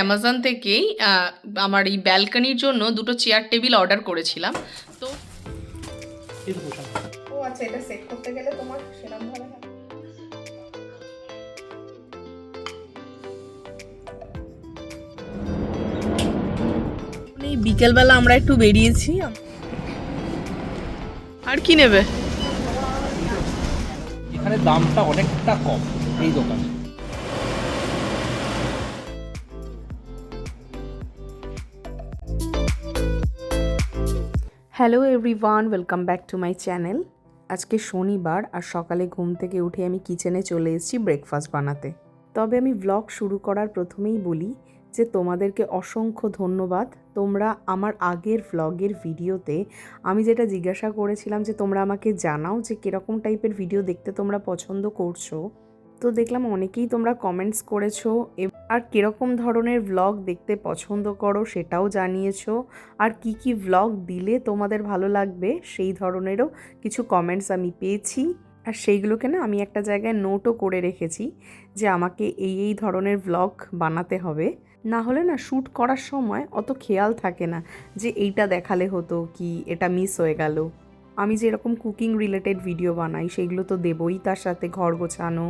Amazon থেকেই আমার এই ব্যালকনির জন্য দুটো চেয়ার টেবিল অর্ডার করেছিলাম। তো ও আচ্ছা এটা সেট করতে গেলে তোমার সেরকম ভাবে এই বিকেলবেলা আমরা একটু বেরিয়েছি। আর কি নেবে? এখানে দামটা অনেকটা কম এই দোকানে। Hello everyone, welcome back to my channel. আজকে শনিবার আর সকালে ঘুম থেকে উঠে আমি কিচেনে চলে এসেছি ব্রেকফাস্ট বানাতে। তবে আমি ব্লগ শুরু করার প্রথমেই বলি যে তোমাদেরকে অসংখ্য ধন্যবাদ। তোমরা আমার আগের ভ্লগের ভিডিওতে আমি যেটা জিজ্ঞাসা করেছিলাম যে তোমরা আমাকে জানাও যে কীরকম টাইপের ভিডিও দেখতে তোমরা পছন্দ করছ। তো দেখলাম অনেকেই তোমরা কমেন্টস করেছ আর কীরকম ধরনের ভ্লগ দেখতে পছন্দ করো সেটাও জানিয়েছো। আর কি কি ভ্লগ দিলে তোমাদের ভালো লাগবে সেই ধরনেরও কিছু কমেন্টস আমি পেয়েছি। আর সেইগুলোকে না আমি একটা জায়গায় নোটও করে রেখেছি যে আমাকে এই এই ধরনের ভ্লগ বানাতে হবে। না হলে না শ্যুট করার সময় অত খেয়াল থাকে না যে এইটা দেখালে হতো কি এটা মিস হয়ে গেল। আমি যেরকম কুকিং রিলেটেড ভিডিও বানাই, সেগুলো তো দেবই তার সাথে ঘর গোছানো।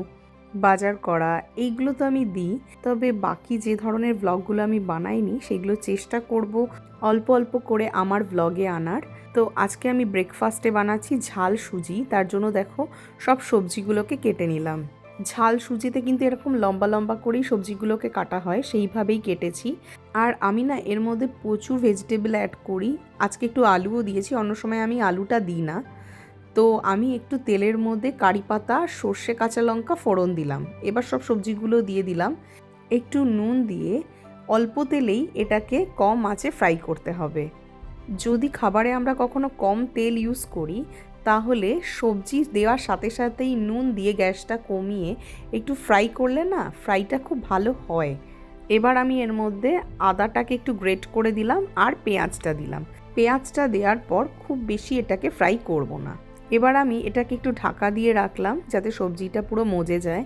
বাজার করা, এইগুলো তো আমি দিই। তবে বাকি যে ধরনের ব্লগগুলো আমি বানাইনি, সেগুলো চেষ্টা করব অল্প অল্প করে আমার ব্লগে আনার। তো আজকে আমি ব্রেকফাস্টে বানাচ্ছি ঝাল সুজি, তার জন্য দেখো সব সবজিগুলোকে কেটে নিলাম। ঝাল সুজিতে কিন্তু এরকম লম্বা লম্বা করেই সবজিগুলোকে কাটা হয়, সেইভাবেই কেটেছি। আর আমি না এর মধ্যে প্রচুর ভেজিটেবল অ্যাড করি। আজকে একটু আলুও দিয়েছি, অন্য সময় আমি আলুটা দিই না। তো আমি একটু তেলের মধ্যে কারি পাতা, সর্ষে কাঁচা লঙ্কা ফোড়ন দিলাম। এবার সব সবজিগুলো দিয়ে দিলাম। একটু নুন দিয়ে অল্প তেলেই এটাকে কম আঁচে ফ্রাই করতে হবে। যদি খাবারে আমরা কখনো কম তেল ইউজ করি, তাহলে সবজি দেওয়ার সাথে সাথেই নুন দিয়ে গ্যাসটা কমিয়ে একটু ফ্রাই করলে না ফ্রাইটা খুব ভালো হয়। এবার আমি এর মধ্যে আদাটাকে একটু গ্রেট করে দিলাম আর পেঁয়াজটা দিলাম। পেঁয়াজটা দেওয়ার পর খুব বেশি এটাকে ফ্রাই করব না। এবার আমি এটাকে একটু ঢাকা দিয়ে রাখলাম যাতে সবজিটা পুরো মজে যায়।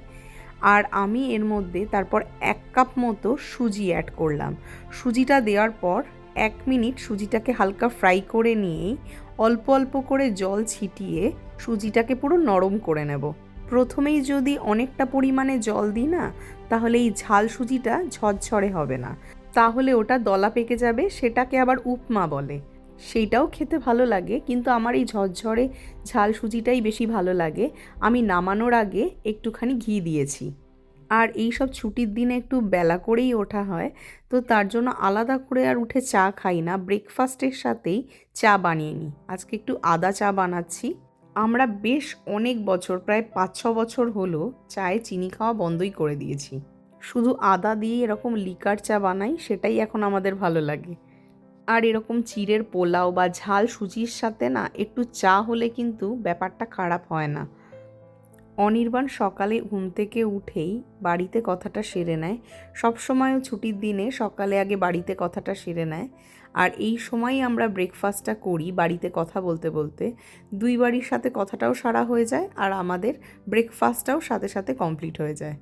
আর আমি এর মধ্যে তারপর এক কাপ মতো সুজি অ্যাড করলাম। সুজিটা দেওয়ার পর এক মিনিট সুজিটাকে হালকা ফ্রাই করে নিয়েই অল্প অল্প করে জল ছিটিয়ে সুজিটাকে পুরো নরম করে নেব। প্রথমেই যদি অনেকটা পরিমাণে জল দিই না, তাহলে এই ঝাল সুজিটা ঝরঝরে হবে না। তাহলে ওটা দলা পেকে যাবে, সেটাকে আবার উপমা বলে। সেইটাও খেতে ভালো লাগে, কিন্তু আমার এই ঝরঝরে ঝাল সুজিটাই বেশি ভালো লাগে। আমি নামানোর আগে একটুখানি ঘি দিয়েছি। আর এই সব ছুটির দিনে একটু বেলা করেই ওঠা হয়, তো তার জন্য আলাদা করে আর উঠে চা খাই না। ব্রেকফাস্টের সাথেই চা বানিয়ে নিই। আজকে একটু আদা চা বানাচ্ছি। আমরা বেশ অনেক বছর, প্রায় পাঁচ ছ বছর হলো চায়ে চিনি খাওয়া বন্ধই করে দিয়েছি। শুধু আদা দিয়ে এরকম লিকার চা বানাই, সেটাই এখন আমাদের ভালো লাগে। আর এরকম চিড়ের পোলাও বা ঝাল সুজির সাথে না একটু চা হলে কিন্তু ব্যাপারটা খারাপ হয় না। অনির্বাণ সকালে ঘুম থেকে উঠেই বাড়িতে কথাটা সেরে নেয়। সবসময়ও ছুটির দিনে সকালে আগে বাড়িতে কথাটা সেরে নেয়। আর এই সময়ই আমরা ব্রেকফাস্টটা করি বাড়িতে কথা বলতে বলতে। দুই বাড়ির সাথে কথাটাও সারা হয়ে যায় আর আমাদের ব্রেকফাস্টটাও সাথে সাথে কমপ্লিট হয়ে যায়।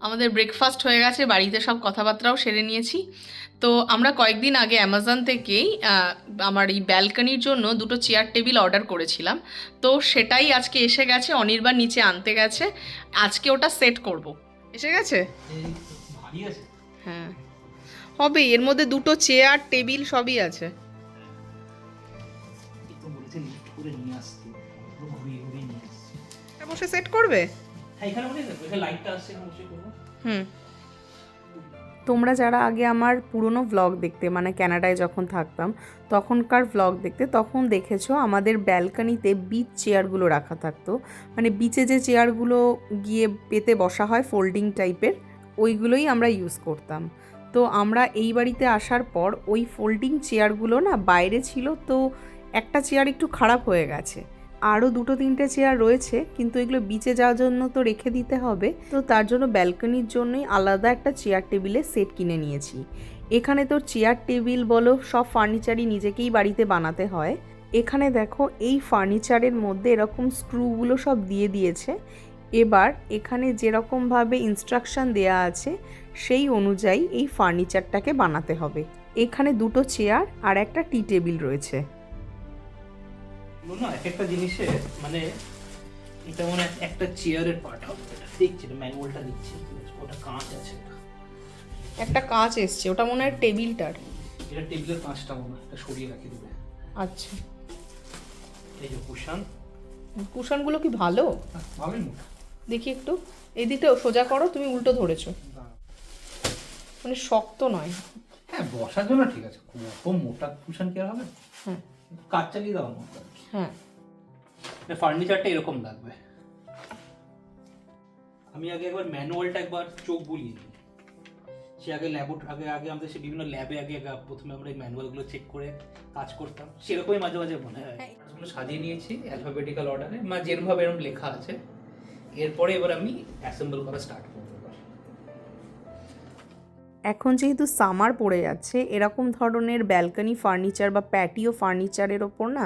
আমাদের ব্রেকফাস্ট হয়ে গেছে বাড়িতে সব কথাবার্তাও সেরে নিয়েছি। তো আমরা কয়েকদিন আগে অ্যামাজন থেকেই আমার এই ব্যালকনির জন্য দুটো চেয়ার টেবিল অর্ডার করেছিলাম। তো সেটাই আজকে এসে গেছে অনির্বাণ নিচে আনতে গেছে। আজকে ওটা সেট করব। এসে গেছে? হ্যাঁ। হবে এর মধ্যে দুটো চেয়ার টেবিল সবই আছে। বসে সেট করবে? হ্যাঁ এখানে লাইটটা আসছে বসে করব। হুম। তোমরা যারা আগে আমার পুরনো ভ্লগ দেখতে মানে ক্যানাডায় যখন থাকতাম, তখনকার ভ্লগ দেখতে, তখন দেখেছ আমাদের ব্যালকানিতে বিচ চেয়ারগুলো রাখা থাকতো। মানে বিচে যে চেয়ারগুলো গিয়ে পেতে বসা হয় ফোল্ডিং টাইপের ওইগুলোই আমরা ইউজ করতাম। তো আমরা এই বাড়িতে আসার পর, ওই ফোল্ডিং চেয়ারগুলো না বাইরে ছিল, তো একটা চেয়ার একটু খারাপ হয়ে গেছে। আরও দুটো তিনটে চেয়ার রয়েছে, কিন্তু এগুলো বিচে যাওয়ার জন্য তো রেখে দিতে হবে। তো তার জন্য ব্যালকনির জন্যই আলাদা একটা চেয়ার টেবিলের সেট কিনে নিয়েছি। এখানে তোর চেয়ার টেবিল বলো, সব ফার্নিচারই নিজেকেই বাড়িতে বানাতে হয়। এখানে দেখো, এই ফার্নিচারের মধ্যে এরকম স্ক্রুগুলো সব দিয়ে দিয়েছে। এবার এখানে যেরকমভাবে ইনস্ট্রাকশন দেয়া আছে, সেই অনুযায়ী এই ফার্নিচারটাকে বানাতে হবে। এখানে দুটো চেয়ার আর একটা টি টেবিল রয়েছে। না এক একটা জিনিসে মানে এটা মনে হয় একটা চেয়ারের পার্ট হবে এটা দেখছি ম্যানুয়ালটা দিচ্ছি ওটা কাঁচ আছে একটা কাঁচ এসছে ওটা মনে হয় টেবিলটার। এটা টেবিলের কাঁচটা মনে হয় সরিয়ে রাখি দেবে আচ্ছা। এই যে কুশান। কুশনগুলো কি ভালো? ভালোই মোটা। দেখি একটু। এই দিকটা সোজা করো তুমি উল্টো ধরেছো। মানে শক্ত নয়। হ্যাঁ বসার জন্য ঠিক আছে খুব অত মোটা কুশান কি আর হবে? হ্যাঁ। কাজ চালিয়ে দাও না হ্যাঁ। ফার্নিচারটা এরকম লাগবে। আমি আগে একবার ম্যানুয়ালটা একবার চোখ বুলিয়ে নিই। সে আগে ল্যাবট আগে আগে আমাদের সে বিভিন্ন ল্যাবে আগে আগে প্রথমে আমরা এই ম্যানুয়ালগুলো চেক করে কাজ করতাম। সেরকমই মাঝে মাঝে মনে হয়। হ্যাঁ। কাজগুলো সাজিয়ে নিয়েছি অ্যালফাবেটিক্যাল অর্ডারে মানে যেরকমভাবে এরকম লেখা আছে। এরপরে এবার আমি অ্যাসেম্বল করা স্টার্ট। এখন যেহেতু সামার পড়ে যাচ্ছে এরকম ধরনের ব্যালকনি ফার্নিচার বা প্যাটিও ফার্নিচারের ওপর না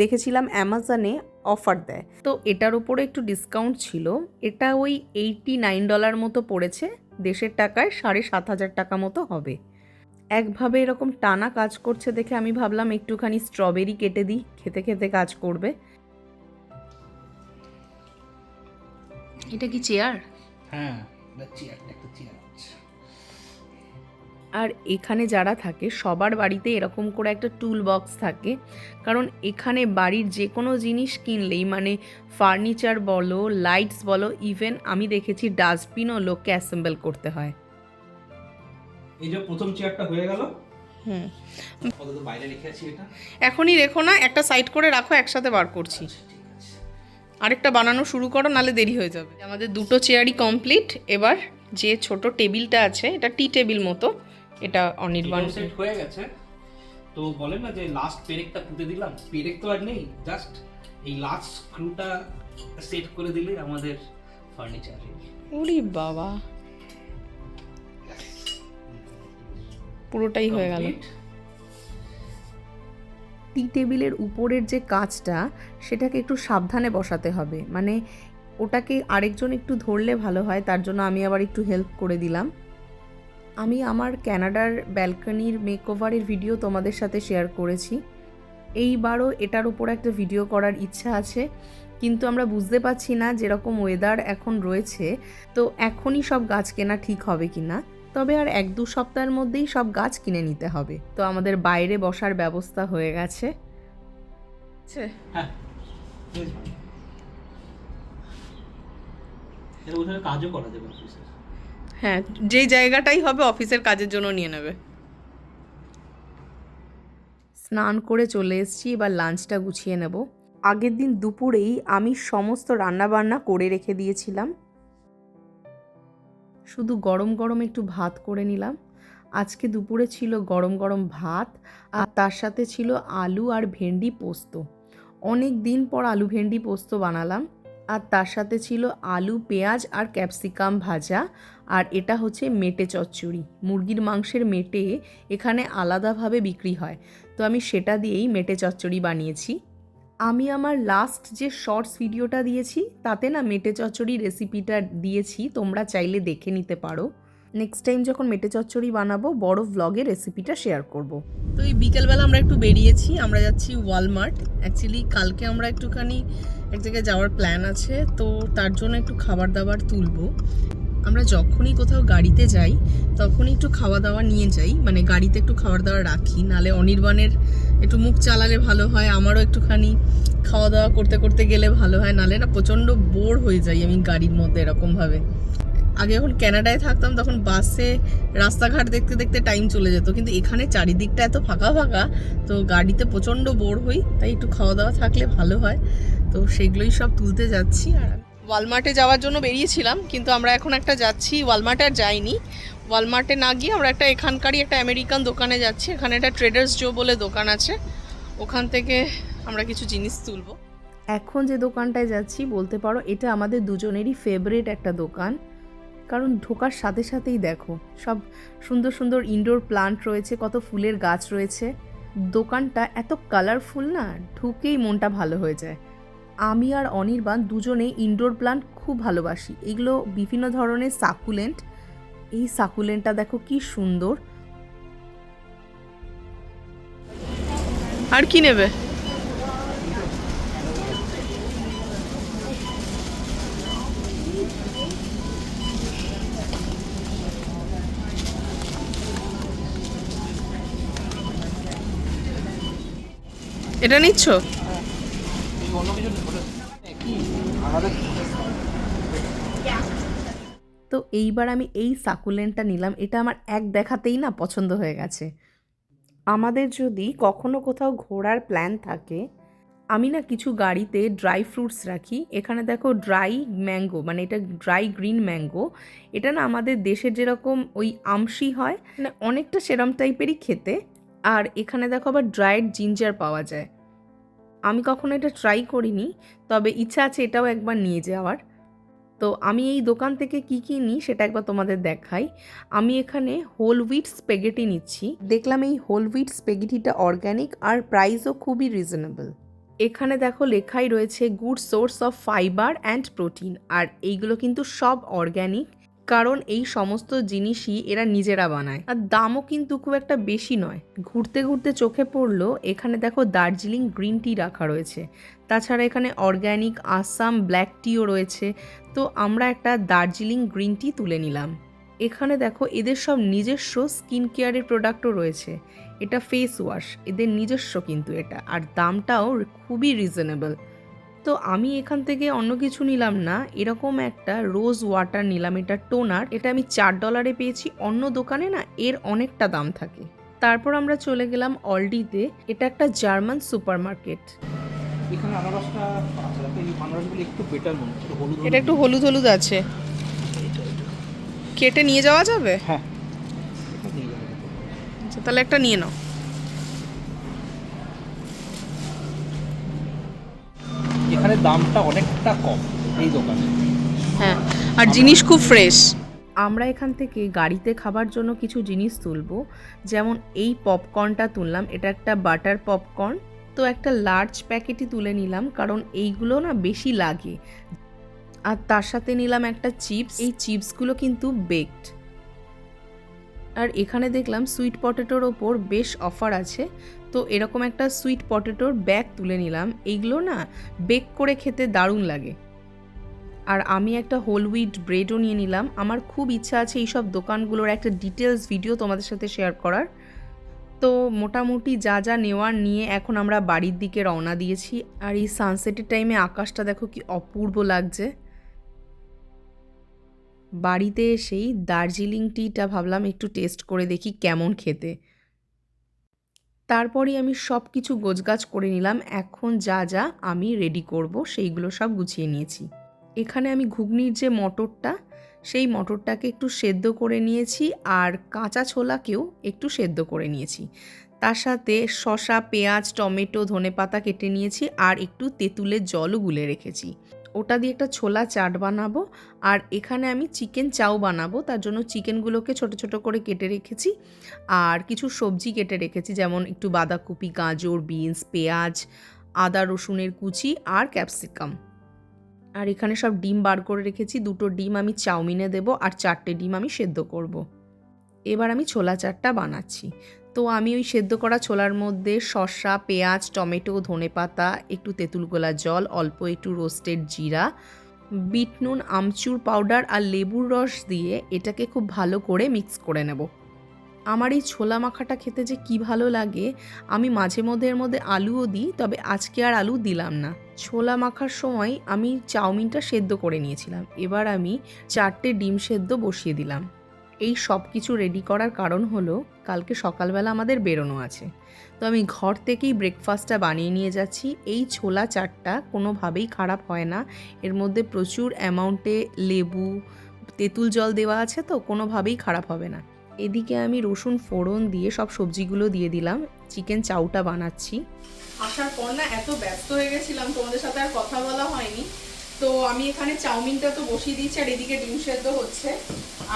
দেখেছিলাম অ্যামাজনে অফার দেয়। তো এটার ওপরে একটু ডিসকাউন্ট ছিল। এটা ওই এইটি নাইন ডলার মতো পড়েছে। দেশের টাকায় সাড়ে সাত হাজার টাকা মতো হবে। একভাবে এরকম টানা কাজ করছে দেখে আমি ভাবলাম একটুখানি স্ট্রবেরি কেটে দিই খেতে খেতে কাজ করবে। এটা কি চেয়ার হ্যাঁ চেয়ারটা একটা চেয়ার আর এখানে যারা থাকে সবার বাড়িতে এরকম করে একটা টুল বক্স থাকে। কারণ এখানে বাড়ির যে কোনো জিনিস কিনলেই মানে ফার্নিচার বলো লাইটস বলো ইভেন আমি দেখেছি ডাস্টবিনও লোককে অ্যাসেম্বল করতে হয়। এই যে প্রথম চেয়ারটা হয়ে গেল। হুম। বাইরে রেখে আছি এটা। এখনই রেখো না একটা সাইড করে রাখো একসাথে বার করছি। আছে। আরেকটা বানানো শুরু করো নালে দেরি হয়ে যাবে। আমাদের দুটো চেয়ারই কমপ্লিট এবার যে ছোট টেবিলটা আছে এটা টি টেবিল মতো। এটা অনির্বাণ সেট হয়ে গেছে। তো বলেন না যে লাস্ট পেরেকটা পুঁতে দিলাম। পেরেক তো আর নেই জাস্ট এই লাস্ট স্ক্রুটা সেট করে দিলে আমাদের ফার্নিচার উরি বাবা। পুরোটাই হয়ে গেল। টি টেবিলের উপরের যে কাজটা সেটাকে একটু সাবধানে বসাতে হবে। মানে ওটাকে আরেকজন একটু ধরলে ভালো হয় তার জন্য আমি আবার একটু হেল্প করে দিলাম। আমি আমার ক্যানাডার ব্যালকনির মেকওভারের ভিডিও তোমাদের সাথে শেয়ার করেছি। এইবারও এটার উপর একটা ভিডিও করার ইচ্ছা আছে কিন্তু আমরা বুঝতে পারছি না যেরকম ওয়েদার এখন রয়েছে তো এখনই সব গাছ কেনা ঠিক হবে কি না তবে আর এক দু সপ্তাহের মধ্যেই সব গাছ কিনে নিতে হবে। তো আমাদের বাইরে বসার ব্যবস্থা হয়ে গেছে। হ্যাঁ। কাজও করা যাবে হ্যাঁ যেই জায়গাটাই হবে অফিসের কাজের জন্য নিয়ে নেবে। স্নান করে চলে এসেছি, এবার লাঞ্চটা গুছিয়ে নেব। আগের দিন দুপুরেই আমি সমস্ত রান্নাবান্না করে রেখে দিয়েছিলাম। শুধু গরম গরম একটু ভাত করে নিলাম। আজকে দুপুরে ছিল গরম গরম ভাত, আর তার সাথে ছিল আলু আর ভেন্ডি পোস্ত। অনেক দিন পর আলু ভেন্ডি পোস্ত বানালাম, আর তার সাথে ছিল আলু, পেঁয়াজ আর ক্যাপসিকাম ভাজা আর এটা হচ্ছে মেটে চচ্চড়ি। মুরগির মাংসের মেটে এখানে আলাদাভাবে বিক্রি হয়। তো আমি সেটা দিয়েই মেটে চচ্চড়ি বানিয়েছি। আমি আমার লাস্ট যে শর্টস ভিডিওটা দিয়েছি, তাতে না মেটে চচ্চড়ি রেসিপিটা দিয়েছি, তোমরা চাইলে দেখে নিতে পারো। নেক্সট টাইম যখন মেটে চচ্চড়ি বানাবো, বড় ভ্লগে রেসিপিটা শেয়ার করব। তো এই বিকেলবেলা আমরা একটু বেরিয়েছি, আমরা যাচ্ছি ওয়ালমার্ট অ্যাকচুয়ালি কালকে আমরা একটুখানি এক জায়গায় যাওয়ার প্ল্যান আছে, তো তার জন্য একটু খাবার দাবার তুলবো। আমরা যখনই কোথাও গাড়িতে যাই, তখনই একটু খাওয়া দাওয়া নিয়ে যাই। মানে গাড়িতে একটু খাওয়া দাওয়া রাখি, নালে অনির্বাণের একটু মুখ চালালে ভালো হয়, আমারও একটুখানি খাওয়া দাওয়া করতে করতে গেলে ভালো হয়, নালে না প্রচণ্ড বোর হয়ে যাই আমি গাড়ির মধ্যে এরকমভাবে। আগে যখন ক্যানাডায় থাকতাম, তখন বাসে রাস্তাঘাট দেখতে দেখতে টাইম চলে যেত, কিন্তু এখানে চারিদিকটা এত ফাঁকা ফাঁকা, তো গাড়িতে প্রচণ্ড বোর হই, তাই একটু খাওয়া দাওয়া থাকলে ভালো হয়। তো সেগুলোই সব তুলতে যাচ্ছি আর ওয়ালমার্টে যাওয়ার জন্য বেরিয়েছিলাম, কিন্তু আমরা এখন একটা যাচ্ছি ওয়ালমার্টে আর যাইনি। ওয়ালমার্টে না গিয়ে আমরা একটা এখানকারই একটা আমেরিকান দোকানে যাচ্ছি, এখানে একটা ট্রেডার্স জো বলে দোকান আছে। ওখান থেকে আমরা কিছু জিনিস তুলবো। এখন যে দোকানটায় যাচ্ছি, বলতে পারো এটা আমাদের দুজনেরই ফেভারিট একটা দোকান। কারণ ঢোকার সাথে সাথেই দেখো, সব সুন্দর সুন্দর ইনডোর প্লান্ট রয়েছে, কত ফুলের গাছ রয়েছে। দোকানটা এত কালারফুল না, ঢুকেই মনটা ভালো হয়ে যায়। আমি আর অনির্বাণ দুজনে ইনডোর প্লান্ট খুব ভালোবাসি। এগুলো বিভিন্ন ধরনের সাকুলেন্ট এই সাকুলেন্টটা দেখো কি সুন্দর। আর কি নেবে? এটা নিচ্ছ? তো এইবার আমি এই সাকুলেন্টটা নিলাম। এটা আমার এক দেখাতেই না পছন্দ হয়ে গেছে। আমাদের যদি কখনো কোথাও ঘোরার প্ল্যান থাকে, আমি না কিছু গাড়িতে ড্রাই ফ্রুটস রাখি। এখানে দেখো ড্রাই ম্যাঙ্গো মানে এটা ড্রাই গ্রিন ম্যাঙ্গো। এটা না আমাদের দেশের যেরকম ওই আমসি হয় মানে অনেকটা সেরম টাইপেরই খেতে। আর এখানে দেখো আবার ড্রাইড জিঞ্জার পাওয়া যায়। আমি কখনো এটা ট্রাই করিনি, তবে ইচ্ছা আছে এটাও একবার নিয়ে যাওয়ার। তো আমি এই দোকান থেকে কি কি নিই সেটা একবার তোমাদের দেখাই। আমি এখানে হোল হুইট স্পেগেটি নিচ্ছি। দেখলাম এই হোল হুইট স্পেগেটিটা অর্গ্যানিক আর প্রাইসও খুবই রিজনেবল এখানে দেখো লেখাই রয়েছে good source of fibre and protein আর এইগুলো কিন্তু সব অর্গ্যানিক কারণ এই সমস্ত জিনিসই এরা নিজেরা বানায়। আর দামও কিন্তু খুব একটা বেশি নয়। ঘুরতে ঘুরতে চোখে পড়ল, এখানে দেখো দার্জিলিং গ্রিন টি রাখা রয়েছে। তাছাড়া এখানে অর্গ্যানিক, আসাম, ব্ল্যাক টিও রয়েছে। তো আমরা একটা দার্জিলিং গ্রিন টি তুলে নিলাম। এখানে দেখো এদের সব নিজস্ব স্কিন কেয়ারের প্রোডাক্টও রয়েছে। এটা ফেস ওয়াশ, এদের নিজস্ব কিন্তু এটা। আর দামটাও খুবই রিজনেবল। তো আমি এখান থেকে অন্য কিছু নিলাম না। এরকম একটা রোজ ওয়াটার নিলাম এটা টোনার এটা আমি চার ডলারে পেয়েছি। অন্য দোকানে না এর অনেকটা দাম থাকে। তারপর আমরা চলে গেলাম অলডিতে এটা একটা জার্মান সুপার মার্কেট এখানে আনারসটা আচ্ছা দেখো এই আনারসগুলো একটু বেটার মনে হলুদ এটা একটু হলুদ হলুদ আছে। কেটে নিয়ে যাওয়া যাবে? হ্যাঁ। আচ্ছা তাহলে একটা নিয়ে নাও। এখানে দামটা অনেকটা কম এই দোকানে। হ্যাঁ আর জিনিস খুব ফ্রেশ আমরা এখান থেকে গাড়িতে খাবার জন্য কিছু জিনিস তুলবো যেমন এই পপকর্নটা তুললাম এটা একটা বাটার পপকর্ন তো একটা লার্জ প্যাকেটই তুলে নিলাম কারণ এইগুলো না বেশি লাগে। আর তার সাথে নিলাম একটা চিপস এই চিপসগুলো কিন্তু বেকড আর এখানে দেখলাম সুইট পটেটোর ওপর বেশ অফার আছে। তো এরকম একটা সুইট পটেটোর ব্যাগ তুলে নিলাম। এইগুলো না বেক করে খেতে দারুণ লাগে। আর আমি একটা হোল হুইট ব্রেডও নিয়ে নিলাম। আমার খুব ইচ্ছা আছে এইসব দোকানগুলোর একটা ডিটেলস ভিডিও তোমাদের সাথে শেয়ার করার। তো মোটামুটি যা যা নেওয়ার নিয়ে এখন আমরা বাড়ির দিকে রওনা দিয়েছি। আর এই সানসেটের টাইমে আকাশটা দেখো কি অপূর্ব লাগছে। বাড়িতে এসেই দার্জিলিং টিটা ভাবলাম একটু টেস্ট করে দেখি কেমন খেতে। তারপরে আমি সব কিছু গোছগাছ করে নিলাম। এখন যা যা আমি রেডি করব, সেইগুলো সব গুছিয়ে নিয়েছি। এখানে আমি ঘুগনির যে মটরটা, সেই মটরটাকে একটু সেদ্ধ করে নিয়েছি আর কাঁচা ছোলাকেও একটু সেদ্ধ করে নিয়েছি। তার সাথে শসা, পেঁয়াজ, টমেটো, ধনেপাতা কেটে নিয়েছি আর একটু তেঁতুলের জলও গুলে রেখেছি। ওটা দিয়ে একটা ছোলা চাট বানাবো, আর এখানে আমি চিকেন চাও বানাবো। তার জন্য চিকেনগুলোকে ছোট ছোট করে কেটে রেখেছি, আর কিছু সবজি কেটে রেখেছি, যেমন একটু বাঁধাকপি, গাজর, বিনস, পেঁয়াজ, আদা, রসুনের কুচি আর ক্যাপসিকাম। আর এখানে সব ডিম বার করে রেখেছি, দুটো ডিম আমি চাউমিনে দেব আর চারটে ডিম আমি সেদ্ধ করব। এবার আমি ছোলা চাটটা বানাচ্ছি। তো আমি ওই সেদ্ধ করা ছোলার মধ্যে শসা, পেঁয়াজ, টমেটো, ধনেপাতা, একটু তেঁতুল গোলা জল, অল্প একটু রোস্টেড জিরা, বিট নুন, আমচুর পাউডার আর লেবুর রস দিয়ে এটাকে খুব ভালো করে মিক্স করে নেব। আমার এই ছোলা মাখাটা খেতে যে কি ভালো লাগে, আমি মাঝে মধ্যে এর মধ্যে আলুও দিই, তবে আজকে আর আলু দিলাম না। ছোলা মাখার সময় আমি চাউমিনটা সেদ্ধ করে নিয়েছিলাম। এবার আমি চারটে ডিম সেদ্ধ বসিয়ে দিলাম। এই সব কিছু রেডি করার কারণ হলো, কালকে সকালবেলা আমাদের বেরোনো আছে। তো আমি ঘর থেকেই ব্রেকফাস্টটা বানিয়ে নিয়ে যাচ্ছি। এই ছোলা চাটটা কোনোভাবেই খারাপ হয় না। এর মধ্যে প্রচুর অ্যামাউন্টে লেবু, তেঁতুল জল দেওয়া আছে তো, কোনোভাবেই খারাপ হবে না। এদিকে আমি রসুন ফোড়ন দিয়ে সব সবজিগুলো দিয়ে দিলাম। চিকেন চাউটা বানাচ্ছি। আসার পর না এত ব্যস্ত হয়ে গেছিলাম, তোমাদের সাথে আর কথা বলা হয়নি। তো আমি এখানে চাউমিনটা তো বসিয়ে দিয়েছি আর এদিকে ডিম সেদ্ধ হচ্ছে।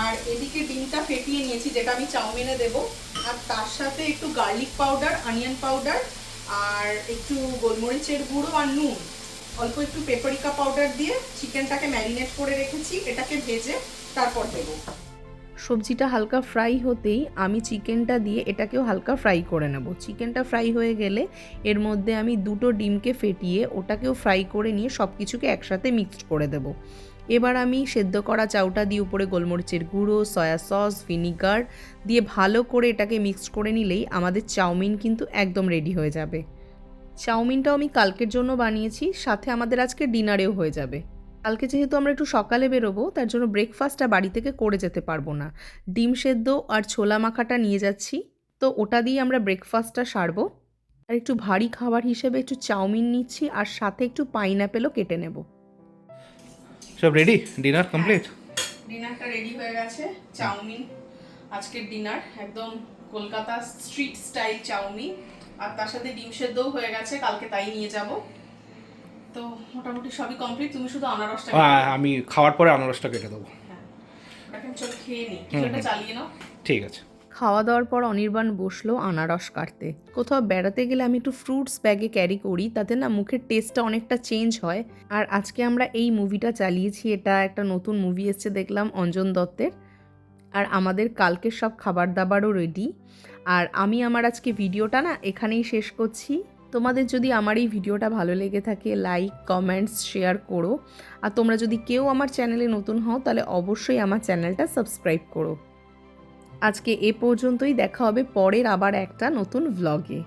আর এদিকে ডিমটা ফেটিয়ে নিয়েছি, যেটা আমি চাউমিনে দেব। আর তার সাথে একটু গার্লিক পাউডার অনিয়ন পাউডার, আর একটু গোলমরিচের গুঁড়ো আর নুন। অল্প একটু পেপারিকা পাউডার দিয়ে চিকেনটাকে ম্যারিনেট করে রেখেছি, এটাকে ভেজে তারপর দেবো। সবজিটা হালকা ফ্রাই হতেই আমি চিকেনটা দিয়ে এটাকেও হালকা ফ্রাই করে নেব। চিকেনটা ফ্রাই হয়ে গেলে এর মধ্যে আমি দুটো ডিমকে ফেটিয়ে ওটাকেও ফ্রাই করে নিয়ে সব কিছুকে একসাথে মিক্সড করে দেব। এবার আমি সেদ্ধ করা চাউটা দিয়ে উপরে গোলমরিচের গুঁড়ো, সয়া সস, ভিনিগার দিয়ে ভালো করে এটাকে মিক্সড করে নিলেই আমাদের চাউমিন কিন্তু একদম রেডি হয়ে যাবে। চাউমিনটাও আমি কালকের জন্য বানিয়েছি, সাথে আমাদের আজকে ডিনারেও হয়ে যাবে। কালকে যেহেতু আমরা একটু সকালে বেরোবো তার জন্য ব্রেকফাস্টটা বাড়ি থেকে করে যেতে পারব না। ডিম সেদ্ধ আর ছোলা মাখাটা নিয়ে যাচ্ছি। তো ওটা দিয়ে আমরা ব্রেকফাস্টটা সারবো। আর একটু ভারী খাবার হিসেবে একটু চাউমিন নিচ্ছি আর সাথে একটু পাইনঅ্যাপেলও কেটে নেব। সব রেডি ডিনার কমপ্লিট ডিনারটা রেডি হয়ে গেছে চাউমিন। আজকের ডিনার একদম কলকাতা স্ট্রিট স্টাইল চাউমিন। আর তার সাথে ডিম সেদ্ধও হয়ে গেছে কালকে তাই নিয়ে যাব। তো মোটামুটি সবই কমপ্লিট তুমি শুধু আনারসটা দাও। আমি খাওয়ার পরে আনারসটা কেটে দেবো। হ্যাঁ ঠিক আছে। খাওয়া দাওয়ার পর অনির্বাণ বসল আনারস কাটতে। কোথাও বেড়াতে গেলে আমি একটু ফ্রুটস ব্যাগে ক্যারি করি তাতে না মুখের টেস্টটা অনেকটা চেঞ্জ হয়। আর আজকে আমরা এই মুভিটা চালিয়েছি এটা একটা নতুন মুভি এসছে দেখলাম অঞ্জন দত্তের। আর আমাদের কালকের সব খাবার দাবারও রেডি আর আমি আমার আজকে ভিডিওটা না এখানেই শেষ করছি। তোমাদের যদি আমার এই ভিডিওটা ভালো লেগে থাকে লাইক কমেন্টস শেয়ার করো। আর তোমরা যদি কেউ আমার চ্যানেলে নতুন হও, তাহলে অবশ্যই আমার চ্যানেলটা সাবস্ক্রাইব করো। আজকে এ পর্যন্তই, দেখা হবে পরের আবার একটা নতুন ভ্লগে